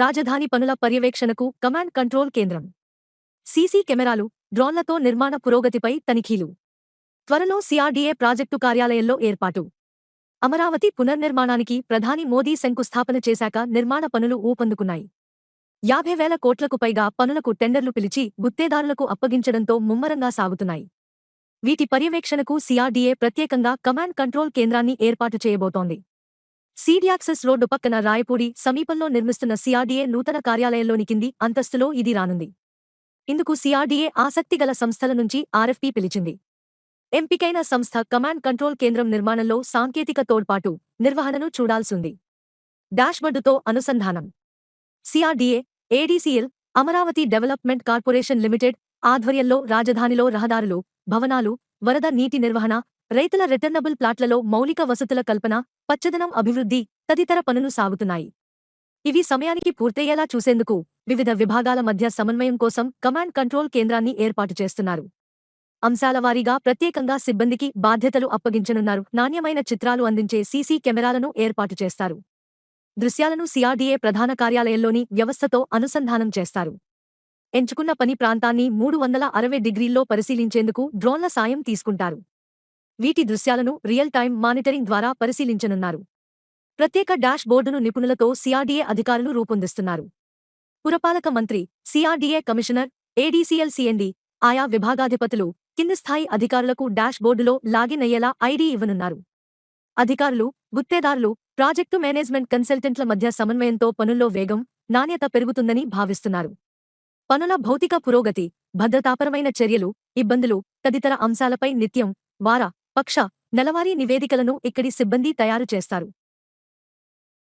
రాజధాని పనుల పర్యవేక్షణకు కమాండ్ కంట్రోల్ కేంద్రం. సీసీ కెమెరాలు డ్రోన్లతో నిర్మాణ పురోగతిపై తనిఖీలు. త్వరలో సిఆర్డీఏ ప్రాజెక్టు కార్యాలయంలో ఏర్పాటు. అమరావతి పునర్నిర్మాణానికి ప్రధాని మోదీ శంకుస్థాపన చేశాక నిర్మాణ పనులు ఊపందుకున్నాయి. యాభై వేల కోట్లకు పైగా పనులకు టెండర్లు పిలిచి గుత్తేదారులకు అప్పగించడంతో ముమ్మరంగా సాగుతున్నాయి. వీటి పర్యవేక్షణకు సిఆర్డీఏ ప్రత్యేకంగా కమాండ్ కంట్రోల్ కేంద్రాన్ని ఏర్పాటు చేయబోతోంది. సీడియాక్సెస్ రోడ్డు పక్కన రాయపూడి సమీపంలో నిర్మిస్తున్న సిఆర్డీఏ నూతన కార్యాలయంలోని కింది అంతస్తులో ఇది రానుంది. ఇందుకు సిఆర్డీఏ ఆసక్తిగల సంస్థల నుంచి ఆర్ఎఫ్పీ పిలిచింది. ఎంపికైన సంస్థ కమాండ్ కంట్రోల్ కేంద్రం నిర్మాణంలో సాంకేతిక తోడ్పాటు నిర్వహణను చూడాల్సింది. డాష్బోర్డుతో అనుసంధానం. CRDA ADCL Amaravati development corporation limited ఆధ్వర్యంలో రాజధానిలో రహదారులు భవనాలు వరద నీటి నిర్వహణ రైతుల రిటర్నబుల్ ప్లాట్లలో మౌలిక వసతుల కల్పన పచ్చదనం అభివృద్ధి తదితర పనులు సాగుతున్నాయి. ఇవి సమయానికి పూర్తయ్యేలా చూసేందుకు వివిధ విభాగాల మధ్య సమన్వయం కోసం కమాండ్ కంట్రోల్ కేంద్రాన్ని ఏర్పాటు చేస్తున్నారు. అంశాల వారీగా ప్రత్యేకంగా సిబ్బందికి బాధ్యతలు అప్పగించనున్నారు. నాణ్యమైన చిత్రాలు అందించే సీసీ కెమెరాలను ఏర్పాటు చేస్తారు. దృశ్యాలను సిఆర్డీఏ ప్రధాన కార్యాలయంలోని వ్యవస్థతో అనుసంధానం చేస్తారు. ఎంచుకున్న పని ప్రాంతాన్ని మూడు వందల అరవై డిగ్రీల్లో పరిశీలించేందుకు డ్రోన్ల సాయం తీసుకుంటారు. వీటి దృశ్యాలను రియల్ టైం మానిటరింగ్ ద్వారా పరిశీలించనున్నారు. ప్రత్యేక డాష్ బోర్డును నిపుణులతో సిఆర్డీఏ అధికారులు రూపొందిస్తున్నారు. పురపాలక మంత్రి సిఆర్డీఏ కమిషనర్ ఏడీసీఎల్ సిఎండి ఆయా విభాగాధిపతులు కింది స్థాయి అధికారులకు డాష్ బోర్డులో లాగిన్ అయ్యేలా ఐడీ ఇవ్వనున్నారు. అధికారులు గుత్తేదారులు ప్రాజెక్టు మేనేజ్మెంట్ కన్సల్టెంట్ల మధ్య సమన్వయంతో పనుల్లో వేగం నాణ్యత పెరుగుతుందని భావిస్తున్నారు. పనుల భౌతిక పురోగతి భద్రతాపరమైన చర్యలు ఇబ్బందులు తదితర అంశాలపై నిత్యం వార పక్ష నెలవారీ నివేదికలను ఇక్కడి సిబ్బంది తయారు చేస్తారు.